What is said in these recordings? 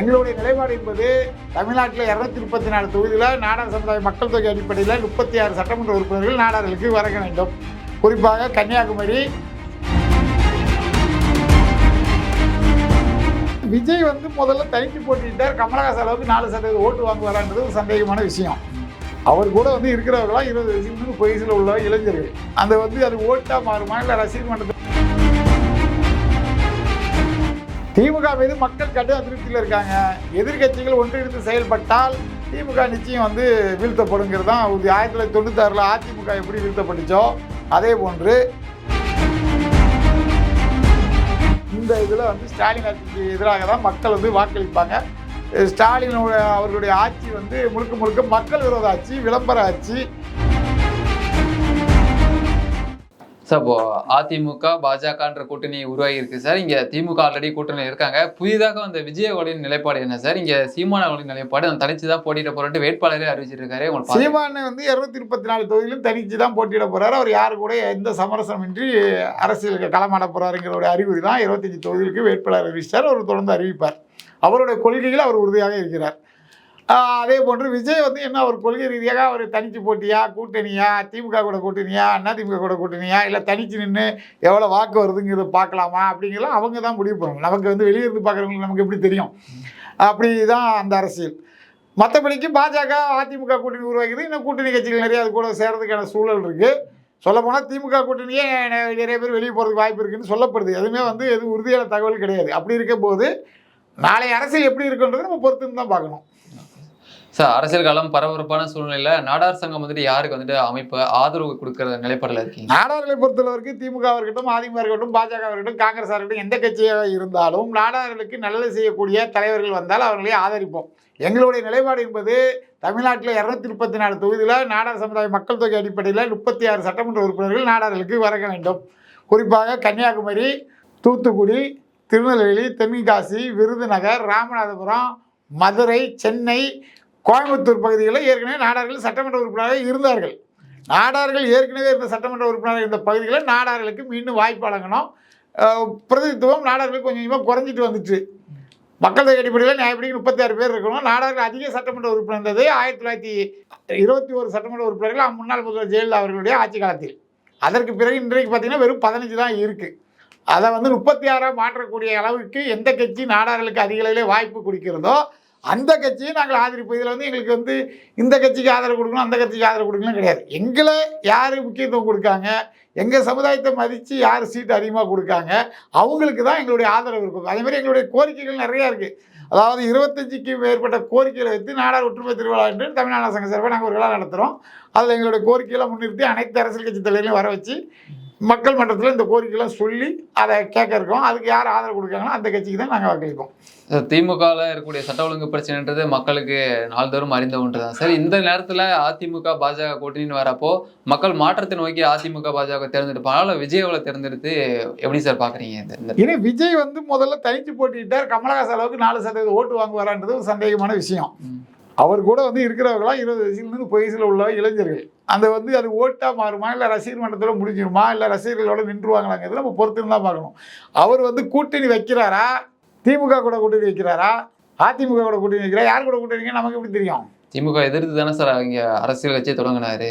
எங்களுடைய நிலைப்பாடு என்பது தமிழ்நாட்டில் இரநூத்தி முப்பத்தி நாலு தொகுதியில் நாடார் சமுதாய மக்கள் தொகை அடிப்படையில் முப்பத்தி ஆறு சட்டமன்ற உறுப்பினர்கள் நாடார்களுக்கு வழங்க வேண்டும். குறிப்பாக கன்னியாகுமரி விஜய் வந்து முதல்ல தனித்து போட்டிட்டார் கமலஹாசன் அளவுக்கு நாலு சதவீத ஓட்டு வாங்குவாரான்றது ஒரு சந்தேகமான விஷயம். அவர் கூட வந்து இருக்கிறவர்களாம் இருபது வயசுலேருந்து வயசில் உள்ள இளைஞர்கள். அந்த வந்து அது ஓட்டாக மாறுமா இல்லை ரசிகர் மன்றத்தில் திமுக மீது மக்கள் கடும் அதிருப்தியில் இருக்காங்க. எதிர்க்கட்சிகள் ஒன்றிணைந்து செயல்பட்டால் திமுக நிச்சயம் வந்து வீழ்த்தப்படுங்கிறது தான் ஆயிரத்தி தொள்ளாயிரத்தி தொண்ணூத்தாறில் அதிமுக எப்படி வீழ்த்தப்பட்டுச்சோ அதே போன்று இந்த இதில் வந்து ஸ்டாலின் ஆட்சிக்கு எதிராக தான் மக்கள் வந்து வாக்களிப்பாங்க. ஸ்டாலினோட அவர்களுடைய ஆட்சி வந்து முழுக்க முழுக்க மக்கள் விரோத ஆட்சி விளம்பர ஆட்சி. சார் இப்போ அதிமுக பாஜகன்ற கூட்டணி உருவாகி இருக்கு சார் இங்க திமுக ஆல்ரெடி கூட்டணி இருக்காங்க. புதிதாக வந்த விஜயவாடின் நிலைப்பாடு என்ன சார் இங்க சீமான நிலைப்பாடு நான் தனிச்சு தான் போட்டியிட போறேன்ட்டு வேட்பாளரே அறிவிச்சிருக்காரு. உங்களுக்கு பார்த்து- வந்து இருநூத்தி முப்பத்தி நாலு தொகுதியிலும் தனிச்சு தான் போட்டியிட போறாரு. அவர் யாரு கூட எந்த சமரசமின்றி அரசியலுக்கு களமாட போறாருங்கிற ஒரு அறிகுறி தான் இருபத்தஞ்சு தொகுதிகளுக்கு வேட்பாளர் அறிவிச்சார். அவர் தொடர்ந்து அறிவிப்பார். அவருடைய கொள்கையில் அவர் உறுதியாக இருக்கிறார். அதே போன்று விஜய் வந்து என்ன ஒரு கொள்கை ரீதியாக அவர் தனிச்சு போட்டியா கூட்டணியா திமுக கூட கூட்டணியா அண்ணா திமுக கூட கூட்டணியா இல்லை தனிச்சு நின்று எவ்வளோ வாக்கு வருதுங்கிறத பார்க்கலாமா அப்படிங்கிறலாம் அவங்க தான் முடிவு பண்ணணும். நமக்கு வந்து வெளியே இருந்து பார்க்குறவங்களுக்கு நமக்கு எப்படி தெரியும்? அப்படி தான் அந்த அரசியல். மற்றபடிக்கு பாஜக அதிமுக கூட்டணி உருவாக்குது. இன்னும் கூட்டணி கட்சிகள் நிறைய அது கூட சேர்றதுக்கான சூழல் இருக்குது சொல்லப்போனால் திமுக கூட்டணியே நிறைய பேர் வெளியே போகிறதுக்கு வாய்ப்பு இருக்குன்னு சொல்லப்படுது. எதுவுமே வந்து எதுவும் உறுதியான தகவல் கிடையாது. அப்படி இருக்கும்போது நாளை அரசியல் எப்படி இருக்குன்றது நம்ம பொறுத்துன்னு தான் பார்க்கணும். சார் அரசியல் காலம் பரபரப்பான சூழ்நிலையில நாடார் சங்கம் வந்துட்டு யாருக்கு வந்துட்டு அமைப்பு ஆதரவு கொடுக்கற நிலைப்பாடுல இருக்கீங்க? நாடார்களை பொறுத்தளவரைக்கும் திமுக இருக்கட்டும் அதிமுக இருக்கட்டும் பாஜக இருக்கட்டும் காங்கிரஸ் இருக்கட்டும் எந்த கட்சியாக இருந்தாலும் நாடார்களுக்கு நல்லது செய்யக்கூடிய தலைவர்கள் வந்தால் அவர்களை ஆதரிப்போம். எங்களுடைய நிலைப்பாடு என்பது தமிழ்நாட்டில் இரநூத்தி முப்பத்தி நாலு தொகுதியில் நாடார் சமுதாய மக்கள் தொகை அடிப்படையில் முப்பத்தி ஆறு சட்டமன்ற உறுப்பினர்கள் நாடார்களுக்கு வழங்க வேண்டும். குறிப்பாக கன்னியாகுமரி தூத்துக்குடி திருநெல்வேலி தென்காசி விருதுநகர் ராமநாதபுரம் மதுரை சென்னை கோயம்புத்தூர் பகுதிகளில் ஏற்கனவே நாடார்கள் சட்டமன்ற உறுப்பினராக இருந்தார்கள். நாடார்கள் ஏற்கனவே இருந்த சட்டமன்ற உறுப்பினராக இருந்த பகுதிகளில் நாடார்களுக்கு மீண்டும் வாய்ப்பு வழங்கணும். பிரதிநிதித்துவம் நாடார்களுக்கு கொஞ்சம் கொஞ்சமாக குறைஞ்சிட்டு வந்துச்சு. மக்கள் தொகை அடிப்படையில் நியாயப்படி முப்பத்தி ஆறு பேர் இருக்கணும். நாடார்கள் அதிக சட்டமன்ற உறுப்பினர் இருந்தது. ஆயிரத்தி தொள்ளாயிரத்தி இருபத்தி ஒரு சட்டமன்ற உறுப்பினர்கள் முன்னாள் முதல்வர் ஜெயலலிதா அவர்களுடைய ஆட்சி காலத்தில். அதற்கு பிறகு இன்றைக்கு பார்த்தீங்கன்னா வெறும் பதினஞ்சு தான் இருக்குது அதை வந்து முப்பத்தி ஆறாக மாற்றக்கூடிய அளவுக்கு எந்த கட்சி நாடார்களுக்கு அதிக அளவிலே வாய்ப்பு கொடுக்கிறதோ அந்த கட்சியை நாங்கள் ஆதரிப்போம். இதில் வந்து எங்களுக்கு வந்து இந்த கட்சிக்கு ஆதரவு கொடுக்கணும் அந்த கட்சிக்கு ஆதரவு கொடுக்கணும் கிடையாது. எங்களை யார் முக்கியத்துவம் கொடுக்காங்க? எங்கள் சமுதாயத்தை மதித்து யார் சீட்டு அதிகமாக கொடுக்காங்க? அவங்களுக்கு தான் எங்களுடைய ஆதரவு இருக்கும். அதே மாதிரி எங்களுடைய கோரிக்கைகள் நிறையா இருக்குது அதாவது இருபத்தஞ்சிக்கு மேற்பட்ட கோரிக்கைகளை வைத்து நாடார் ஒற்றுமை திருவிழா என்று தமிழ்நாடு சங்க சார்பாக நாங்கள் ஒரு விழா நடத்துகிறோம் அதில் எங்களுடைய கோரிக்கையெல்லாம் முன்னிறுத்தி அனைத்து அரசியல் கட்சி தலைவர்களையும் வர வச்சு மக்கள் மன்றத்தில் இந்த கோரிக்கைலாம் சொல்லி அதை கேட்க இருக்கோம். அதுக்கு யார் ஆதரவு கொடுக்காங்களோ அந்த கட்சிக்கு தான் நாங்கள் வாக்களிப்போம். திமுகவில் இருக்கக்கூடிய சட்ட ஒழுங்கு பிரச்சனைன்றது மக்களுக்கு நாள்தோறும் அறிந்த ஒன்று தான் சார் இந்த நேரத்தில் அதிமுக பாஜக கூட்டணின்னு வரப்போ மக்கள் மாற்றத்தை நோக்கி அதிமுக பாஜக தேர்ந்தெடுப்பாங்க. இல்லை விஜயவளை தேர்ந்தெடுத்து எப்படி சார் பார்க்குறீங்க ஏன்னா விஜய் வந்து முதல்ல தனித்து போட்டிட்டார். கமலஹாசன் அளவுக்கு நாலு சதவீத ஓட்டு வாங்குவாரான்றது ஒரு சந்தேகமான விஷயம். அவர் கூட வந்து இருக்கிறவங்களாம் இருபது வயசுலேருந்து வயசில் உள்ள இளைஞர்கள். அந்த வந்து அது ஓட்டாக மாறுமா இல்லை ரசிகர் மன்றத்தில் முடிஞ்சிருமா இல்லை ரசிகர்களோட நின்றுவாங்களாங்கிறது நம்ம பொறுத்துன்னு தான் பார்க்கணும். அவர் வந்து கூட்டணி வைக்கிறாரா? திமுக கூட கூட்டணி வைக்கிறாரா? அதிமுக கூட கூட்டணி வைக்கிறா யார் கூட கூட்டணிங்க நமக்கு எப்படி தெரியும்? திமுக எதிர்த்து தானே சார் இங்கே அரசியல் கட்சியை தொடங்கினாரு.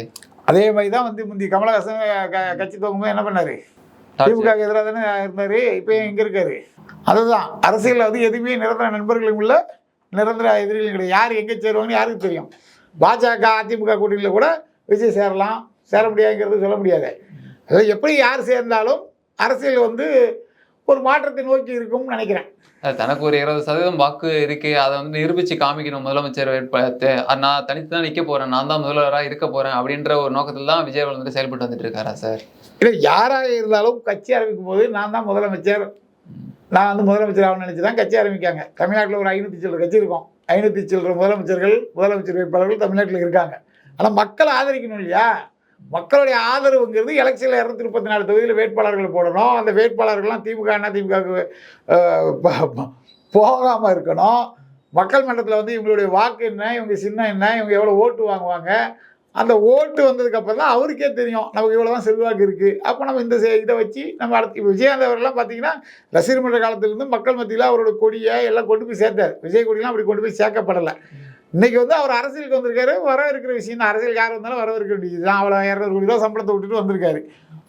அதே மாதிரி தான் வந்து முந்தி கமலஹாசன் கட்சி துவங்கும்போது என்ன பண்ணாரு? திமுக எதிராக தானே இருந்தார் இப்போ எங்கே இருக்காரு. அதுதான். அரசியலில் வந்து எதுவுமே நிரந்தர நண்பர்களும் இல்லை நிரந்தர எதிரிகளும் கிடையாது. யார் எங்கே சேருவாங்கன்னு யாருக்கு தெரியும்? பாஜக அதிமுக கூட்டணியில் கூட விஜய் சேரலாம். சேர முடியாதுங்கிறது சொல்ல முடியாது. அதாவது எப்படி யார் சேர்ந்தாலும் அரசியல் வந்து ஒரு மாற்றத்தை நோக்கி இருக்கும்னு நினைக்கிறேன். தனக்கு ஒரு இருபது சதவீதம் வாக்கு இருக்கு. அதை வந்து நிரூபிச்சு காமிக்கணும் முதலமைச்சர் வேட்பாளர் நான் தனித்து தான் நிற்க போறேன். நான் தான் முதல்வராக இருக்க போறேன் அப்படின்ற ஒரு நோக்கத்தில் தான் விஜய் வந்துட்டு செயல்பட்டு வந்துட்டு இருக்காரா சார்? இல்லை யாராக இருந்தாலும் கட்சி ஆரம்பிக்கும் போது நான் தான் முதலமைச்சர். நான் வந்து முதலமைச்சர் ஆகணும்னு நினச்சி தான் கட்சி ஆரம்பிக்காங்க. தமிழ்நாட்டில் ஒரு ஐநூற்றி சில்லற கட்சி இருக்கும். ஐநூற்றி சில்லற முதலமைச்சர்கள் முதலமைச்சர் வேட்பாளர்கள் தமிழ்நாட்டில் இருக்காங்க. ஆனால் மக்கள் ஆதரிக்கணும் இல்லையா? மக்களுடைய ஆதரவுங்கிறது எலெக்ஷனில் இரநூத்தி முப்பத்தி நாலு தொகுதியில் வேட்பாளர்கள் போடணும். அந்த வேட்பாளர்கள்லாம் திமுக அண்ணா திமுகவுக்கு போகாமல் இருக்கணும். மக்கள் மன்றத்தில் வந்து இவங்களுடைய வாக்கு என்ன? இவங்க சின்ன என்ன? இவங்க எவ்வளோ ஓட்டு வாங்குவாங்க? அந்த ஓட்டு வந்ததுக்கப்புறம் தான் அவருக்கே தெரியும் நமக்கு இவ்வளோ தான் செல்வாக்கு இருக்குது அப்போ நம்ம இந்த இதை வச்சு நம்ம அடுத்து இப்போ விஜயகாந்த் அவர்கள்லாம் பார்த்தீங்கன்னா ரசிகர் மன்ற காலத்திலேருந்து மக்கள் மத்தியில் அவரோட கொடியை எல்லாம் கொண்டு போய் சேர்த்தார். விஜய் கொடியெலாம் அப்படி கொண்டு போய் சேர்க்கப்படலை. இன்றைக்கி வந்து அவர் அரசியலுக்கு வந்திருக்காரு வர இருக்கிற விஷயம் தான் அரசியல் யார் வந்தாலும் வர இருக்க வேண்டியது தான். அவ்வளோ இரநூறு கோடி ரூபா சம்பளத்தை விட்டுட்டு வந்திருக்காரு.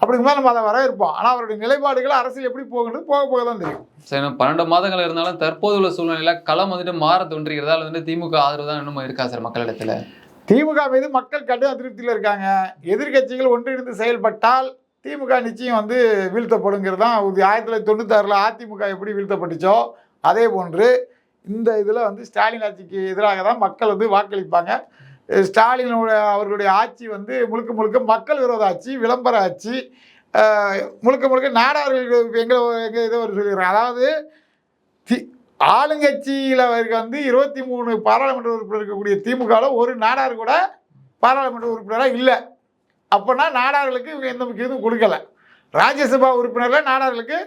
அப்படிங்கும்போது நம்ம அதை வரவேற்போம். ஆனால் அவருடைய நிலைப்பாடுகள் அரசியல் எப்படி போகணும் போக போக தான் தெரியும். சரி பன்னெண்டு மாதங்கள் இருந்தாலும் தற்போது உள்ள சூழ்நிலையில் களம் வந்துட்டு மாற தோன்றுகிறதா? வந்துட்டு வந்து திமுக ஆதரவு தான் இன்னும் இருக்கா சார் மக்களிடத்தில்? திமுக மீது மக்கள் கடும் அதிருப்தியில் இருக்காங்க. எதிர்க்கட்சிகள் ஒன்றிணைந்து செயல்பட்டால் திமுக நிச்சயம் வந்து வீழ்த்தப்படுங்கிறது தான் ஆயிரத்தி தொள்ளாயிரத்தி தொண்ணூத்தாறில் அதிமுக எப்படி வீழ்த்தப்பட்டுச்சோ அதே போன்று இந்த இதில் வந்து ஸ்டாலின் ஆட்சிக்கு எதிராக தான் மக்கள் வந்து வாக்களிப்பாங்க. ஸ்டாலினுடைய அவர்களுடைய ஆட்சி வந்து முழுக்க முழுக்க மக்கள் விரோத ஆட்சி விளம்பர ஆட்சி முழுக்க முழுக்க நாடார்கள் எங்களை எங்கள் இதை ஒரு சொல்லிடுறாங்க அதாவது தி- ஆளுங்கட்சியில் வந்து இருபத்தி மூணு பாராளுமன்ற உறுப்பினர் இருக்கக்கூடிய திமுகவில் ஒரு நாடார் கூட பாராளுமன்ற உறுப்பினராக இல்லை. அப்போனா நாடார்களுக்கு இவங்க எந்த முக்கியத்துவம் கொடுக்கல. ராஜ்யசபா உறுப்பினரில் நாடார்களுக்கு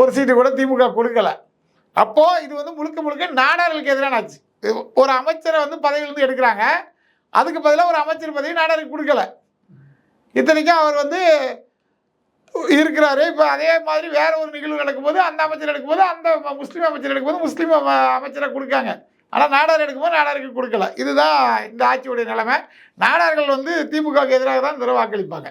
ஒரு சீட்டு கூட திமுக கொடுக்கல. அப்போது இது வந்து முழுக்க முழுக்க நாடார்களுக்கு எதிரான ஆச்சு இது ஒரு அமைச்சரை வந்து பதவியிலேருந்து எடுக்கிறாங்க. அதுக்கு பதிலாக ஒரு அமைச்சர் பதவி நாடாருக்கு கொடுக்கல. இத்தனைக்கும் அவர் வந்து இருக்கிறாரு. இப்போ அதே மாதிரி வேற ஒரு நிகழ்வு நடக்கும்போது அந்த அமைச்சர் எடுக்கும்போது அந்த முஸ்லீம் அமைச்சர் எடுக்கும்போது முஸ்லீம் அமைச்சரை கொடுக்காங்க. ஆனால் நாடார் எடுக்கும்போது நாடாருக்கு கொடுக்கல. இதுதான் இந்த ஆட்சியுடைய நிலைமை. நாடார்கள் வந்து திமுகவுக்கு எதிராக தான் இந்த வாக்களிப்பாங்க